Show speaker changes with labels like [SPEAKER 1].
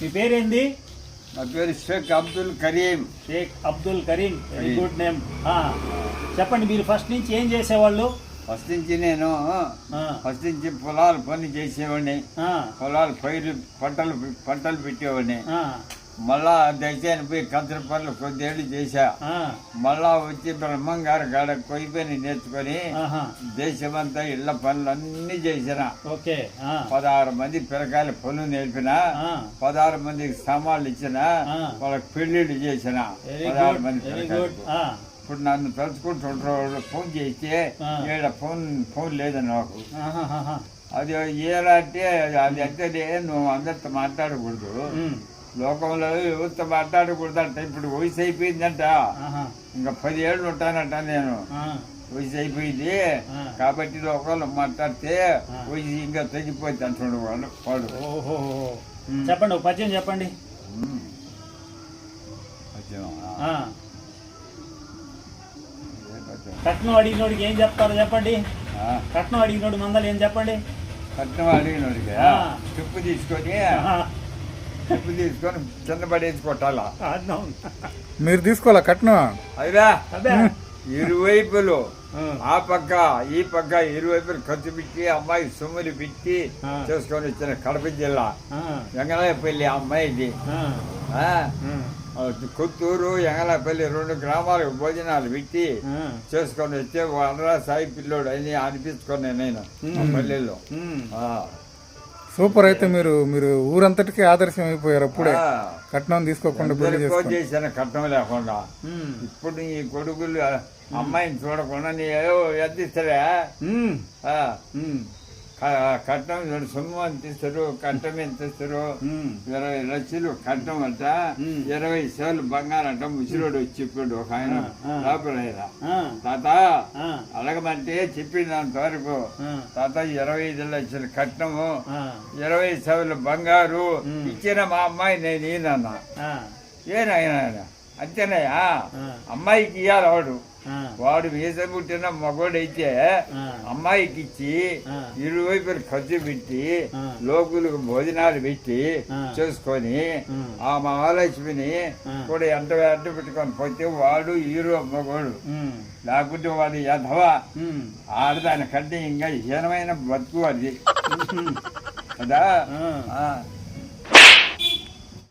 [SPEAKER 1] మీ పేరేంది?
[SPEAKER 2] నా పేరు Shaik Abdul Kareem.
[SPEAKER 1] Shaik Abdul Kareem. Very. Good name చెప్పండి మీరు ఫస్ట్ నుంచి ఏం చేసేవాళ్ళు?
[SPEAKER 2] ఫస్ట్ నుంచి నేను ఫస్ట్ నుంచి పొలాలు పని చేసేవాడిని. పొలాలు పైరు పంటలు పంటలు పెట్టేవాడిని. మళ్ళా దశాన్ని పోయి కంచర పనులు కొద్దేళ్ళు చేశా. మళ్ళా వచ్చి బ్రహ్మంగారి కాడ కొయ్యి పని నేర్చుకొని. దేశమంతా ఇళ్ళ పనులు అన్నీ చేసిన పదహారు మంది పిల్లకాయల పనులు నేర్పిన పదహారు మందికి సామాన్లు ఇచ్చిన. వాళ్ళకి పెళ్ళిళ్ళు చేసిన పదహారు మంది ఇప్పుడు నన్ను తలుచుకుంటుంటారు వాళ్ళు ఫోన్ చేస్తే. ఈడ ఫోన్ ఫోన్ లేదు నాకు. అది ఏలా అంటే అది అంటే నువ్వు అందరితో మాట్లాడకూడదు. లోకంలో ఎవరితో మాట్లాడకూడదు అంటే ఇప్పుడు వయసు అయిపోయిందంట. ఇంకా పది ఏళ్ళు ఉంటానంట నేను. వయసు అయిపోయింది. కాబట్టి లోకంలో మాట్లాడితే. వయసు ఇంకా తగ్గిపోయింది అంటున్నాడు వాడు. వాడు.
[SPEAKER 1] ఓహో. చెప్పండి ఒక పద్యం చెప్పండి? కట్నం అడిగినోడికి ఏం చెప్తారో చెప్పండి. కట్నం అడిగినోడు మందలు ఏం చెప్పండి.
[SPEAKER 2] కట్నం అడిగినోడికి. చెప్పు తీసుకొని. చెప్పు తీసుకొని కింద పడేసి కొట్టాలా.
[SPEAKER 3] మీరు తీసుకోవాలా? కట్నం?
[SPEAKER 1] అబ్బే.
[SPEAKER 2] ఇరువైపులు
[SPEAKER 1] ఆ,
[SPEAKER 2] పక్క ఈ పక్క ఇరువైపులు ఖర్చు పెట్టి అమ్మాయి సొమ్ములు పెట్టి. చేసుకొని వచ్చిన కడప జిల్లా ఎంగళపల్లి అమ్మాయిది. కొత్తూరు ఎంగళపల్లి రెండు గ్రామాలకు భోజనాలు పెట్టి చేసుకొని వచ్చే వనరా సాయి పిల్లోడు అని అనిపించుకున్నా నేను. పల్లెల్లో.
[SPEAKER 3] సూపర్ అయితే మీరు మీరు ఊరంతటికి ఆదర్శం అయిపోయారు అప్పుడే. కట్నం తీసుకోకుండా పెళ్ళి
[SPEAKER 2] చేసిన కట్నం లేకుండా. ఇప్పుడు నీ కొడుకులు అమ్మాయిని చూడకుండా నీ ఏదో ఎంత ఇస్తారా
[SPEAKER 1] ఉమ్,
[SPEAKER 2] ఆ,
[SPEAKER 1] ఉమ్,
[SPEAKER 2] క- కట్నం చూడు సొమ్ము ఎంత ఇస్తారు కట్నం ఎంత ఇస్తారు ఇరవై లక్షలు కట్నం అంట. ఇరవై సేవలు బంగారం అంట. ముసిరోడు వచ్చి చెప్పాడు ఒక ఆయన. ఆయన.
[SPEAKER 1] ఆ,
[SPEAKER 2] తాత అడగమంటే చెప్పిందంత వరకు
[SPEAKER 1] ఆ,
[SPEAKER 2] తాత ఇరవై ఐదు లక్షల కట్నము
[SPEAKER 1] ఆ,
[SPEAKER 2] ఇరవై సేవలు బంగారు. ఇచ్చిన మా అమ్మాయి నేను ఈయనన్నా. ఏనాయన అంతేనయ్యా. అమ్మాయికి ఇయ్యాలి వాడు వాడు మీస పుట్టిన మగోడైతే. అమ్మాయికి ఇచ్చి. ఇరువైపులు ఖర్చు పెట్టి. లోకులకు భోజనాలు పెట్టి. చేసుకొని
[SPEAKER 1] ఆ.
[SPEAKER 2] మహాలక్ష్మిని. కూడా ఎంట వెంట పెట్టుకొని పోతే వాడు హీరో మగోడు లేకుంటే వాడు యధవ
[SPEAKER 1] ఉమ్,
[SPEAKER 2] ఆడదాని కంటే ఇంకా హీనమైన బతుకు అది కదా.